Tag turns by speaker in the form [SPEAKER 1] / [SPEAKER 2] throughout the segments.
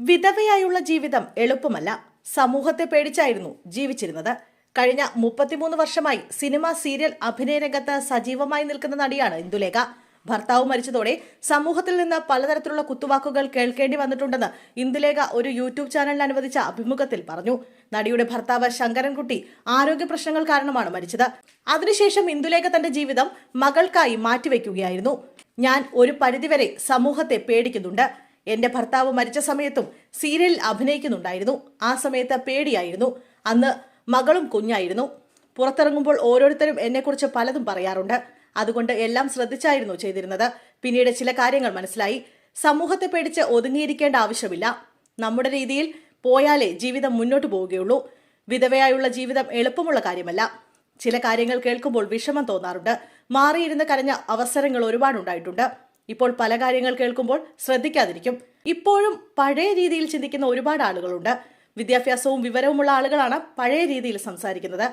[SPEAKER 1] വിധവയായുള്ള ജീവിതം എളുപ്പമല്ല. സമൂഹത്തെ പേടിച്ചായിരുന്നു ജീവിച്ചിരുന്നത്. കഴിഞ്ഞ മുപ്പത്തിമൂന്ന് വർഷമായി സിനിമ സീരിയൽ അഭിനയ രംഗത്ത് സജീവമായി നിൽക്കുന്ന നടിയാണ് ഇന്ദുലേഖ. ഭർത്താവ് മരിച്ചതോടെ സമൂഹത്തിൽ നിന്ന് പലതരത്തിലുള്ള കുത്തുവാക്കുകൾ കേൾക്കേണ്ടി വന്നിട്ടുണ്ടെന്ന് ഇന്ദുലേഖ ഒരു യൂട്യൂബ് ചാനലിന് അനുവദിച്ച അഭിമുഖത്തിൽ പറഞ്ഞു. നടിയുടെ ഭർത്താവ് ശങ്കരൻകുട്ടി ആരോഗ്യ പ്രശ്നങ്ങൾ കാരണമാണ് മരിച്ചത്. അതിനുശേഷം ഇന്ദുലേഖ തന്റെ ജീവിതം മകൾക്കായി മാറ്റിവെക്കുകയായിരുന്നു. ഞാൻ ഒരു പരിധിവരെ സമൂഹത്തെ പേടിക്കുന്നുണ്ട്. എന്റെ ഭർത്താവ് മരിച്ച സമയത്തും സീരിയലിൽ അഭിനയിക്കുന്നുണ്ടായിരുന്നു. ആ സമയത്ത് പേടിയായിരുന്നു. അന്ന് മകളും കുഞ്ഞായിരുന്നു. പുറത്തിറങ്ങുമ്പോൾ ഓരോരുത്തരും എന്നെക്കുറിച്ച് പലതും പറയാറുണ്ട്. അതുകൊണ്ട് എല്ലാം ശ്രദ്ധിച്ചായിരുന്നു ചെയ്തിരുന്നത്. പിന്നീട് ചില കാര്യങ്ങൾ മനസ്സിലായി. സമൂഹത്തെ പേടിച്ച് ഒതുങ്ങിയിരിക്കേണ്ട ആവശ്യമില്ല. നമ്മുടെ രീതിയിൽ പോയാലേ ജീവിതം മുന്നോട്ട് പോവുകയുള്ളൂ. വിധവയായുള്ള ജീവിതം എളുപ്പമുള്ള കാര്യമല്ല. ചില കാര്യങ്ങൾ കേൾക്കുമ്പോൾ വിഷമം തോന്നാറുണ്ട്. മാറിയിരുന്ന് കരഞ്ഞ അവസരങ്ങൾ ഒരുപാടുണ്ടായിട്ടുണ്ട്. ഇപ്പോൾ പല കാര്യങ്ങൾ കേൾക്കുമ്പോൾ ശ്രദ്ധിക്കാതിരിക്കും. ഇപ്പോഴും പഴയ രീതിയിൽ ചിന്തിക്കുന്ന ഒരുപാട് ആളുകളുണ്ട്. വിദ്യാഭ്യാസവും വിവരവുമുള്ള ആളുകളാണ് പഴയ രീതിയിൽ സംസാരിക്കുന്നത്.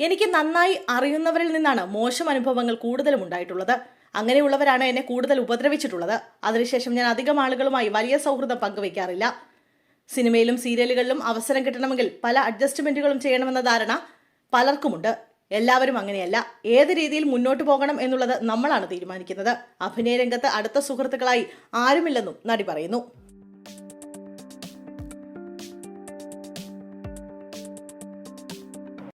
[SPEAKER 1] എനിക്ക് നന്നായി അറിയുന്നവരിൽ നിന്നാണ് മോശം അനുഭവങ്ങൾ കൂടുതലും ഉണ്ടായിട്ടുള്ളത്. അങ്ങനെയുള്ളവരാണ് എന്നെ കൂടുതൽ ഉപദ്രവിച്ചിട്ടുള്ളത്. അതിനുശേഷം ഞാൻ അധികം ആളുകളുമായി വലിയ സൗഹൃദം പങ്കുവയ്ക്കാറില്ല. സിനിമയിലും സീരിയലുകളിലും അവസരം കിട്ടണമെങ്കിൽ പല അഡ്ജസ്റ്റ്മെന്റുകളും ചെയ്യണമെന്ന ധാരണ പലർക്കുമുണ്ട്. എല്ലാവരും അങ്ങനെയല്ല. ഏത് രീതിയിൽ മുന്നോട്ട് പോകണം എന്നുള്ളത് നമ്മളാണ് തീരുമാനിക്കുന്നത്. അഭിനയ രംഗത്ത് അടുത്ത സുഹൃത്തുക്കളായി ആരുമില്ലെന്നും നടി പറയുന്നു.